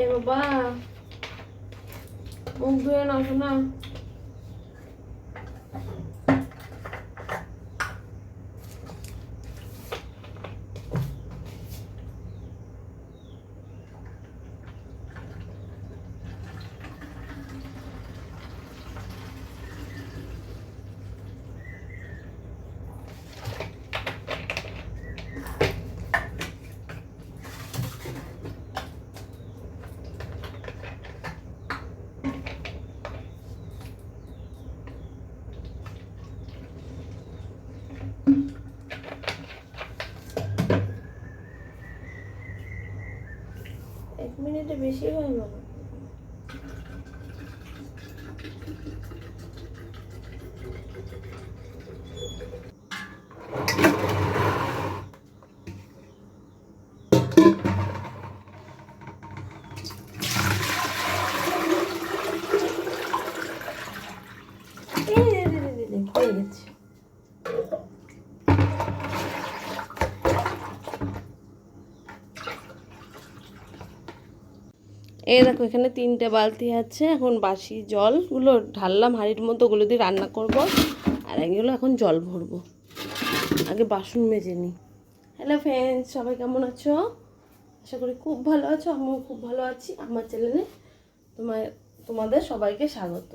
এ বাবা মুখ ধুয়ে নাও শোনা এক মিনিটে বেশি হয়ে গেল এই রে রে রে রে রে, হয়ে গেছে এই দেখো, এখানে তিনটে বালতি আছে, এখন বাসি জলগুলো ঢাললাম, হাঁড়ির মধ্যে ওগুলো দিয়ে রান্না করব, আর এগুলো এখন জল ভরবো। আগে বাসন মেজে নিই। হ্যালো ফ্রেন্ডস সবাই কেমন আছো? আশা করি খুব ভালো আছো, আমিও খুব ভালো আছি। আমার চ্যানেলে তোমার তোমাদের সবাইকে স্বাগত।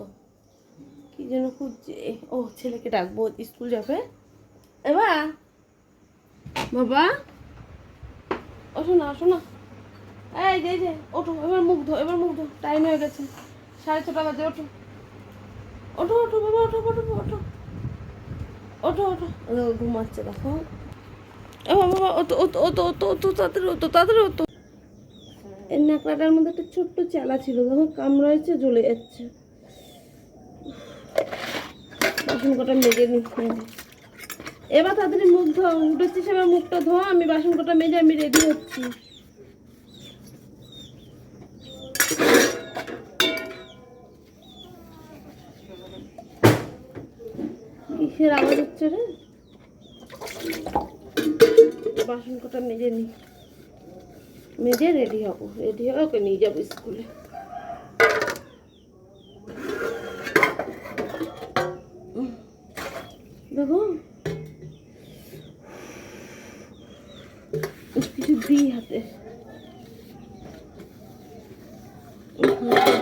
কি যেন খুঁজছে? ও, ছেলেকে ডাকবো, স্কুল যাবে। এবার বাবা ওঠো না ওঠো না এই যে যে, ওঠো, এবার মুখ ধো, এবার মুখ ধো টাইম হয়ে গেছে। সাড়ে ছটা বাজে, ওঠো। ওঠো ওঠো, বাবা, ওঠো ওঠো ওঠো। ওঠো ওঠো। ও, ঘুমাচ্ছে, দেখো। বাবা ওতো ওতো ওতো ওতো ওতো তাড়াতাড়ি ওতো তাড়াতাড়ি ওতো এর ন্যাকড়াটার মধ্যে একটা ছোট্ট চেলা ছিল, দেখো, কামড়াইছে, জ্বলে যাচ্ছে। বাসন কটা মেজে নিচ্ছি এবার তাড়াতাড়ি মুখ ধো, উঠেছিস এবার মুখটা ধো, আমি বাসন কটা মেজে, আমি রেডি হচ্ছি। কিসের আওয়াজ হচ্ছে রে? বাসন কটা মেজে নি। মেজে রেডি হব। রেডি হয়ে ওকে নিয়ে যাব স্কুলে। দেখো। কিছু দিই হাতে।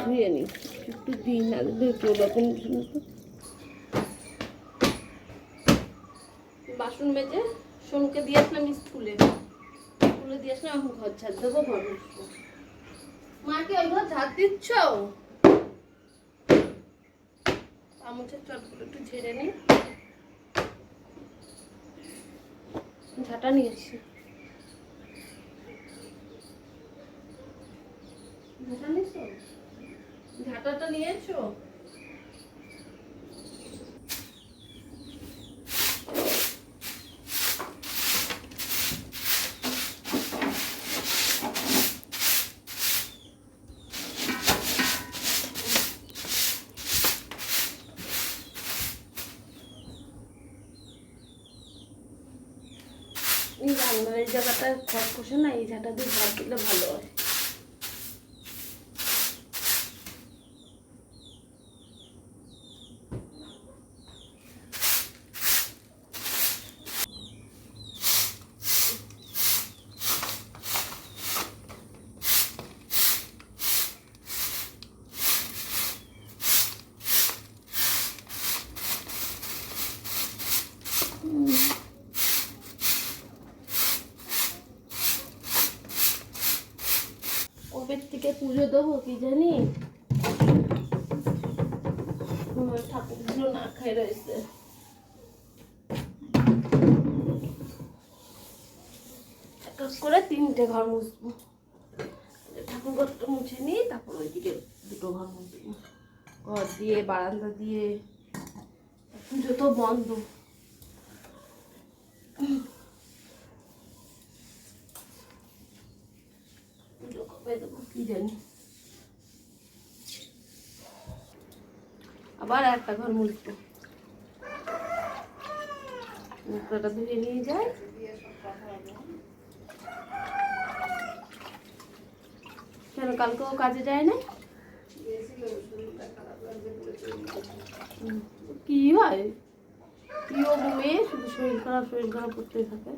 ধুয়ে নি। একটু দিই না দিলে একটু ওরকম শুনতো বাসন মেজে সোনকে দিয়ে আসলাম স্কুলে। স্কুলে দিয়ে আসলাম, এখন ঘর ঝাড় দেবো, ঘর মাকে ওই ঘর ঝাড় দিচ্ছ? চামচের চটগুলো একটু ঝেড়ে নি। ঝাঁটা নিয়েছি। ঝাঁটা নিয়েছো? ঝাঁটাটা নিয়েছো এই রান্নার এই কষে না এই ঝাঁটা দিয়ে ভাত দিলে ভালো হয় কবে থেকে পুজো দেবো কি জানি? আমার ঠাকুরগুলো না খাই রয়েছে। এক করে তিনটে ঘর মুছবো। ঠাকুর ঘরটা মুছে নিই তারপর ওইদিকে দুটো ঘর মুছবো। ঘর দিয়ে, বারান্দা দিয়ে, পুজো তো বন্ধ। পুজো কবে দেবো? কি জানি আবার একটা ঘর মুছবো মুখটা ধুয়ে নিয়ে যায় কেন, কালকেও কাজে যায় না কি হয়? কি মেয়ে শুধু শরীর খারাপ শরীর খারাপ করতেই থাকে।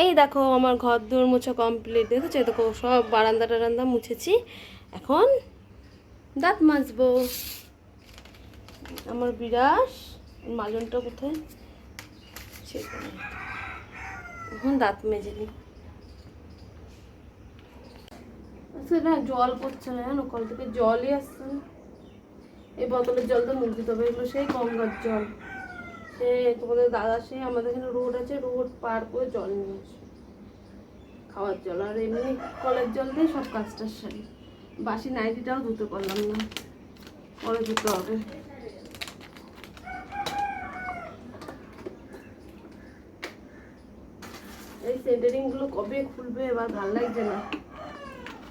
এই দেখো আমার ঘর দৌড় মোছা কমপ্লিট দেখেছ? দেখো সব বারান্দা টারান্দা মুছেছি। এখন দাঁত মাজবো। আমার বিরাস মাজনটা কোথায়? এখন দাঁত মেজে নিই আচ্ছা না, জল পড়ছে না, জানো? কল থেকে জলই আসছে না। এই বোতলের জল তো মুখ দিতে হবে, এগুলো সেই গঙ্গার জল। সে তোমাদের দাদা, সে আমাদের এখানে রোড আছে, রোড পার করে জল নিয়ে আসে খাওয়ার জল। আর এমনি কলের জল দিয়ে সব কাজটা সারি। বাসি নাইটিটাও ধুতে পারলাম না। পরে ধুতে হবে। এই সেন্টারিংগুলো কবে খুলবে এবার ভালো লাগছে না।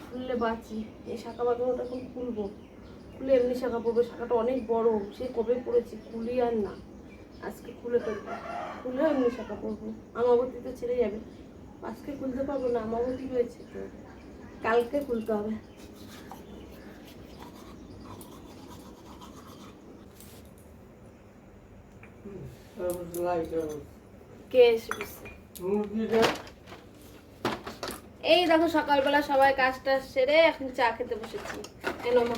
খুললে বাঁচি। এই শাখা বাঁধানোটা এখন খুলবো। খুলে এমনি শাখা পড়বে। শাখাটা অনেক বড়। সে কবে পড়েছি খুলি আর না। আজকে খুলে ফেলব। খুলে এমনি শাখা পড়ব। আমাবতীতে ছেড়ে যাবে। আজকে খুলতে পারব না, আমাবতী হয়েছে তো। কালকে খুলতে হবে। কে এই দেখো, সকালবেলা সবাই কাজ টাজ সেরে এখন চা খেতে বসেছি। কেন মা।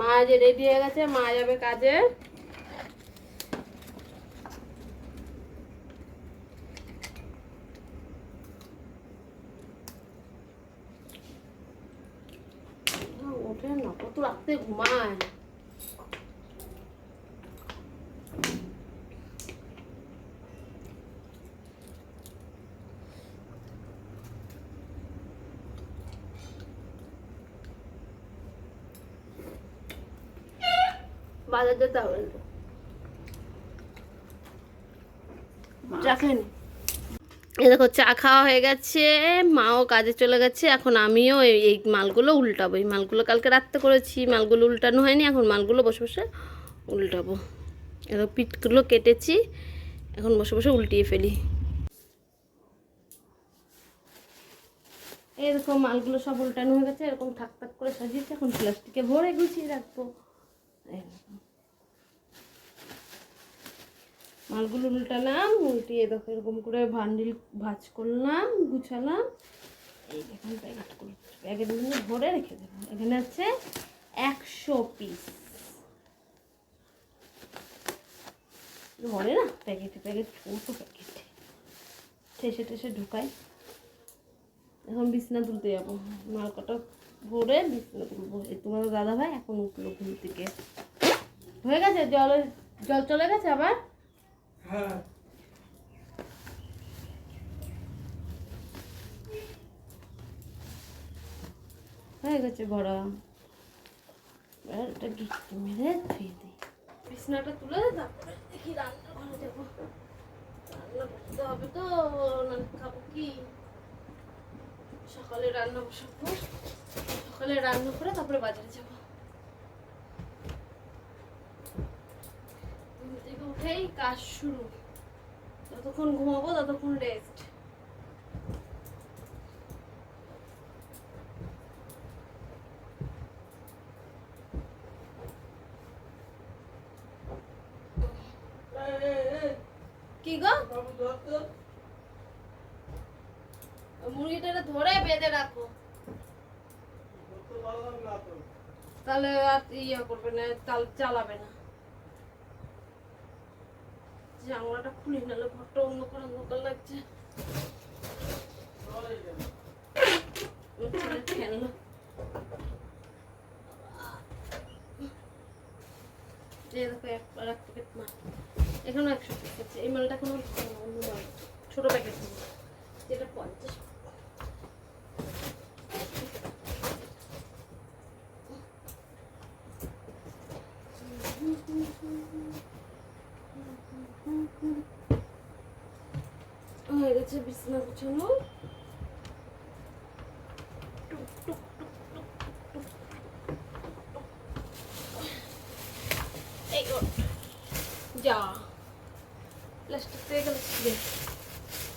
মা যে রেডি হয়ে গেছে, মা যাবে কাজে না, ওঠে না কত রাত্রে ঘুমায় বাজার যেতে হবে তো চা খেয়ে নি। এই দেখো, চা খাওয়া হয়ে গেছে, মাও কাজে চলে গেছে, এখন আমিও এই মালগুলো উল্টাবো। এই মালগুলো কালকে রাত্রে করেছি, মালগুলো উল্টানো হয়নি, এখন মালগুলো বসে বসে উল্টাবো। এবার পিঠগুলো কেটেছি, এখন বসে বসে উল্টিয়ে ফেলি। এরকম মালগুলো সব উল্টানো হয়ে গেছে, এরকম থাক থাক করে সাজিয়েছি, এখন প্লাস্টিকে ভরে গুছিয়ে রাখব। এরকম। মালগুলো উল্টালাম, উল্টিয়ে দেখো এরকম করে ভান্ডিল ভাজ করলাম, গুছালাম। এই দেখুন প্যাকেট করে প্যাকেট ভরে রেখে দেবো এখানে আছে একশো পিস ভরে না? প্যাকেটে, প্যাকেট ছোটো প্যাকেট? ঠেসে ঠেসে ঢুকাই। এখন বিছনা তুলতে যাব। মাল কটা ভরে বিছনা তুলবো। তোমার দাদা ভাই এখন উঠল ঘুম থেকে। হয়ে গেছে? জল জল চলে গেছে আবার? হয়ে। গেছে ভরা এবার এটা গিট্টু মেরে ধুয়ে দিই। বিছনাটা তুলে দে, তারপরে দেখি রান্না ঘরে যাব রান্না করতে হবে তো খাব কি? সকালে রান্না বসাবো। সকালে রান্না করে তারপরে বাজারে যাব। উঠেই কাজ শুরু। যতক্ষণ ঘুমাবো ততক্ষণ রেস্ট কি গো? মুরগিটা ধরে বেঁধে রাখো। তাহলে আর ইয়ে করবে না চালাবে না। জানলাটা খুলে নিলে, ঘরটা অন্ধকার অন্ধকার লাগছে। খেললো এই এক প্যাকেট মাল। একশো এই মালটা এখন অন্য মাল ছোটো প্যাকেট যেটা পঞ্চাশ হয়ে গেছে এই যা। প্লাস্টিক থেকে গেলে ছিঁড়ে।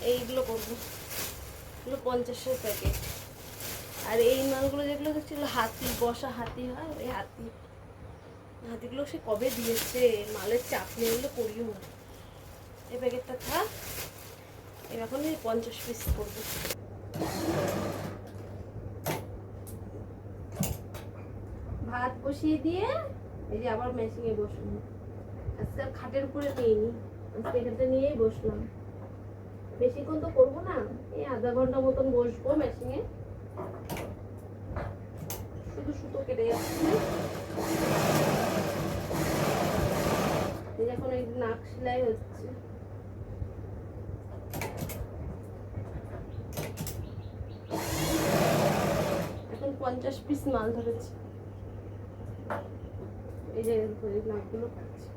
এইগুলো করব। এগুলো পঞ্চাশের প্যাকেট আর এই মালগুলো যেগুলো দেখছিল হাতি, বসা হাতি, হয়, ওই হাতি। হাতিগুলো সে কবে দিয়েছে? মালের চাপ নিয়ে এগুলো করিও না। এই প্যাকেটটা থাক। এর এখন এই পঞ্চাশ পিস করব। ভাত বসিয়ে দিয়ে এই যে আবার মেশিনে বসলাম। আজকে আর খাটের উপরে নিইনি। আজকে এখানটা নিয়েই বসলাম। বেশিক্ষণ তো করব না, এই আধা ঘণ্টা মতন বসবো মেশিনে শুধু সুতো কেটে যাচ্ছে। এখন এই নাক সেলাই হচ্ছে এখন পঞ্চাশ পিস মাল ধরেছে। এই যে কাটছে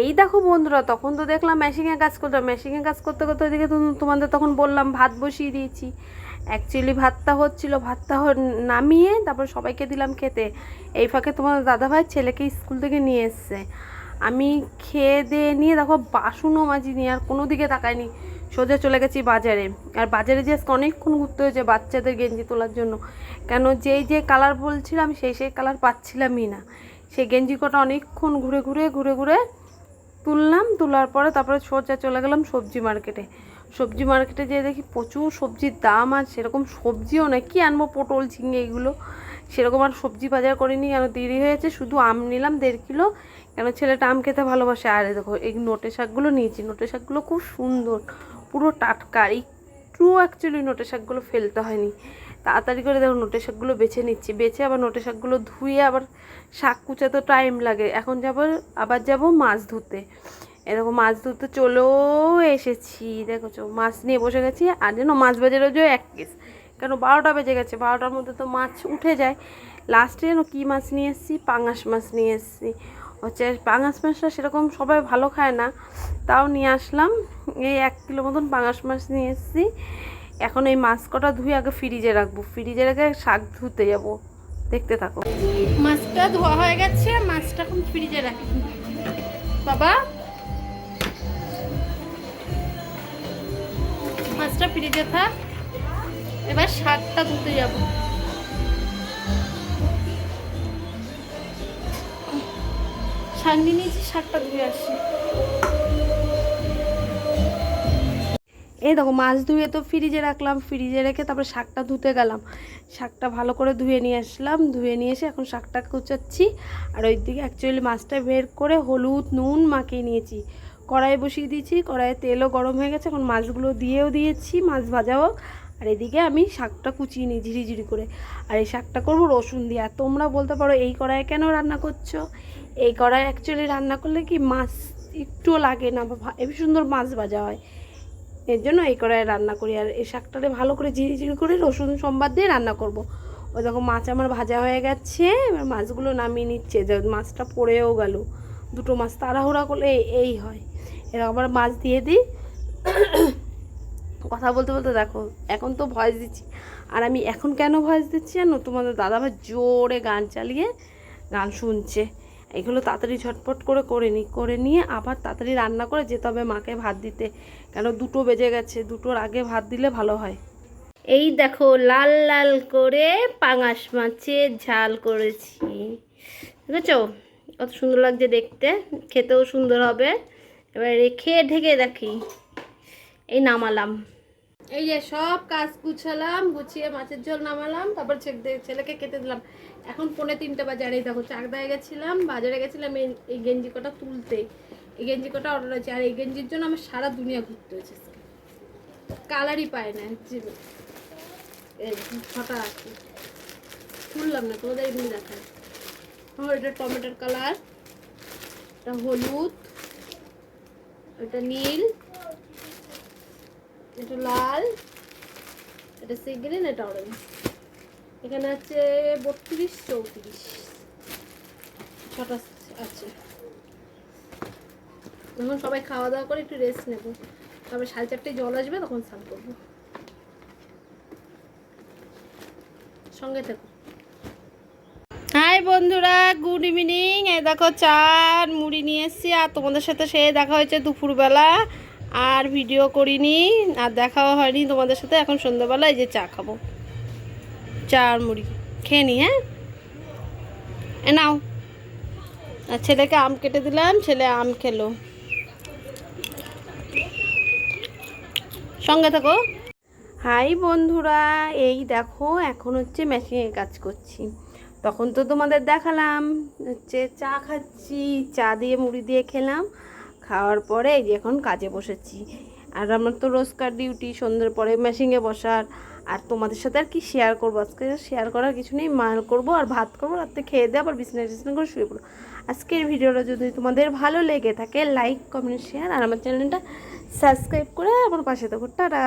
এই দেখো বন্ধুরা, তখন তো দেখলাম মেশিনে কাজ করতাম মেশিনে কাজ করতে করতে ওইদিকে তোমাদের তখন বললাম ভাত বসিয়ে দিয়েছি। অ্যাকচুয়ালি ভাতটা হচ্ছিল, ভাতটা নামিয়ে তারপর সবাইকে দিলাম খেতে। এই ফাঁকে তোমার দাদাভাই ছেলেকে স্কুল থেকে নিয়ে এসছে। আমি খেয়ে দিয়ে নিয়ে দেখো বাসনও মাজিনি আর কোনো দিকে তাকাইনি। সোজা চলে গেছি বাজারে। আর বাজারে যে অনেকক্ষণ ঘুরতে হয়েছে বাচ্চাদের গেঞ্জি তোলার জন্য। কেন যেই যে কালার বলছিলাম, সেই সেই কালার পাচ্ছিলামই না। সেই গেঞ্জি কটা অনেকক্ষণ ঘুরে ঘুরে ঘুরে ঘুরে তুললাম, তোলার পরে তারপরে সোজা চলে গেলাম সবজি মার্কেটে। সবজি মার্কেটে যেয়ে দেখি প্রচুর সবজির দাম, আর সেরকম সবজিও নেই কি আনব পটল, ঝিঙে এগুলো। সেরকম আর সবজি বাজার করিনি, কেন দেরি হয়েছে, শুধু আম নিলাম দেড় কিলো কেন ছেলেটা আম খেতে ভালোবাসে? আর দেখো, এই নোটে শাকগুলো নিয়েছি। নোটে শাকগুলো খুব সুন্দর, পুরো টাটকা। একটু অ্যাকচুয়ালি নোটে শাকগুলো ফেলতে হয়নি। তাড়াতাড়ি করে দেখো, নোটে শাকগুলো বেছে নিচ্ছি। বেছে আবার নোটে শাকগুলো ধুয়ে আবার শাক কুচাতে টাইম লাগে। এখন যাব, আবার যাব মাছ ধুতে। এরকম মাছ ধরতে চলেও এসেছি। দেখো, চো, মাছ নিয়ে বসে গেছি। আর যেন মাছ বাজারেও যে এক কেস কেন বারোটা বেজে গেছে? বারোটার মধ্যে তো মাছ উঠে যায়। লাস্টে যেন কী মাছ নিয়ে এসেছি? পাঙাশ মাছ নিয়ে এসেছি। হচ্ছে পাঙাশ মাছটা সেরকম সবাই ভালো খায় না, তাও নিয়ে আসলাম। এই এক কিলো মতন পাঙাশ মাছ নিয়ে এসেছি। এখন এই মাছ কটা ধুয়ে আগে ফ্রিজে রাখব। ফ্রিজে রেখে শাক ধুতে যাব। দেখতে থাকো। মাছটা ধোয়া হয়ে গেছে, মাছটা এখন ফ্রিজে রাখি। বাবা? মাছটা ফ্রিজে থাক। এবার শাকটা ধুতে যাব। শাক নিয়ে নিয়েছি শাকটা ধুয়ে আসি এই দেখো, মাছ ধুয়ে তো ফ্রিজে রাখলাম, ফ্রিজে রেখে তারপর শাকটা ধুতে গেলাম। শাকটা ভালো করে ধুয়ে নিয়ে আসলাম, ধুয়ে নিয়ে এসে এখন শাকটা কুচাচ্ছি। আর ওই দিকে অ্যাকচুয়ালি মাছটা বের করে হলুদ, নুন মাখিয়ে নিয়েছি। কড়াই বসিয়ে দিয়েছি, কড়াইয়ে তেলও গরম হয়ে গেছে, এখন মাছগুলো দিয়েও দিয়েছি, মাছ ভাজা হোক। আর এদিকে আমি শাকটা কুচিয়ে নিই ঝিরি ঝিরি করে। আর এই শাকটা করব রসুন দিয়ে। আর তোমরা বলতে পারো, এই কড়াইয়ে কেন রান্না করছ? এই কড়াই অ্যাকচুয়ালি রান্না করলে কি মাছ একটুও লাগে না বা সুন্দর মাছ ভাজা হয়। এর জন্য এই কড়াইয়ে রান্না করি। আর এই শাকটাতে ভালো করে ঝিরি ঝিরি করে রসুন, সম্বাদ দিয়ে রান্না করব। ওই দেখো মাছ আমার ভাজা হয়ে গেছে, এবার মাছগুলো নামিয়ে নিচ্ছে। মাছটা পড়েও গেল। দুটো মাছ তাড়াহুড়া করলে এই- হয়। এরকম আবার মাছ দিয়ে দিই। কথা বলতে বলতে দেখো, এখন তো ভয়েস দিচ্ছি। আর আমি এখন কেন ভয়েস দিচ্ছি জানো? তোমাদের দাদা ভাই জোরে গান চালিয়ে গান শুনছে। এগুলো তাড়াতাড়ি ঝটপট করে করে নিই করে নিয়ে আবার তাড়াতাড়ি রান্না করে যেতে হবে মাকে ভাত দিতে। কেন দুটো বেজে গেছে, দুটোর আগে ভাত দিলে ভালো হয়। এই দেখো, লাল লাল করে পাঙাশ মাছের ঝাল করেছি। দেখেছ? কত সুন্দর লাগছে দেখতে। খেতেও সুন্দর হবে। এবার রেখে ঢেকে দেখি এই নামালাম। এই যে সব কাজ গুছালাম, গুছিয়ে মাছের ঝোল নামালাম, তারপর ছেলেকে খেতে দিলাম। এখন পৌনে তিনটে বাজারে এই দেখো চাকদায় গেছিলাম, বাজারে গেছিলাম এই গেঞ্জি কটা তুলতে। এই গেঞ্জি কটা অর্ডার আছে আর এই গেঞ্জির জন্য আমার সারা দুনিয়া ঘুরতে হয়েছে কালারই পায় না ছটা আছে তুললাম না, তোমাদের এমনি দেখায়। আমার এটা টমেটোর কালার, এটা হলুদ, এটা নীল। এটা লাল, এটা সি গ্রিন এটা অরেঞ্জ এখানে আছে বত্রিশ, চৌত্রিশ। ছটা আছে। সবাই খাওয়া দাওয়া করে একটু রেস্ট নেব। তারপরে সাড়ে জল আসবে, তখন স্নান করব। সঙ্গে থেকো। হাই বন্ধুরা, গুড ইভিনিং। এই দেখো চা আর মুড়ি নিয়ে এসেছি, আর তোমাদের সাথে সে দেখা হয়েছে দুপুরবেলা। আর ভিডিও করিনি, আর দেখাও হয়নি তোমাদের সাথে। এখন সন্ধ্যাবেলা এই যে চা খাব। চা আর মুড়ি। খেয়ে নি হ্যাঁ? এ নাও। আর ছেলেকে আম কেটে দিলাম, ছেলে আম খেলো। সঙ্গে থাকো। হাই বন্ধুরা, এই দেখো, এখন হচ্ছে মেশিনে কাজ করছি। তখন তো তোমাদের দেখালাম, হচ্ছে চা খাচ্ছি, চা দিয়ে মুড়ি দিয়ে খেলাম। খাওয়ার পরে এই যে এখন কাজে বসেছি। আর আমার তো রোজকার ডিউটি সন্ধ্যের পরে মেশিনে বসার। আর তোমাদের সাথে আর কি শেয়ার করব? আজকে শেয়ার করার কিছু নেই, মাল করব আর ভাত করব রাত্রে খেয়ে দিয়ে আবার বিছনা টিছনা করে শুয়ে পড়ব। আজকের ভিডিওটা যদি তোমাদের ভালো লেগে থাকে লাইক কমেন্ট শেয়ার আর আমার চ্যানেলটা সাবস্ক্রাইব করে আমার পাশে থাকো। টাটা!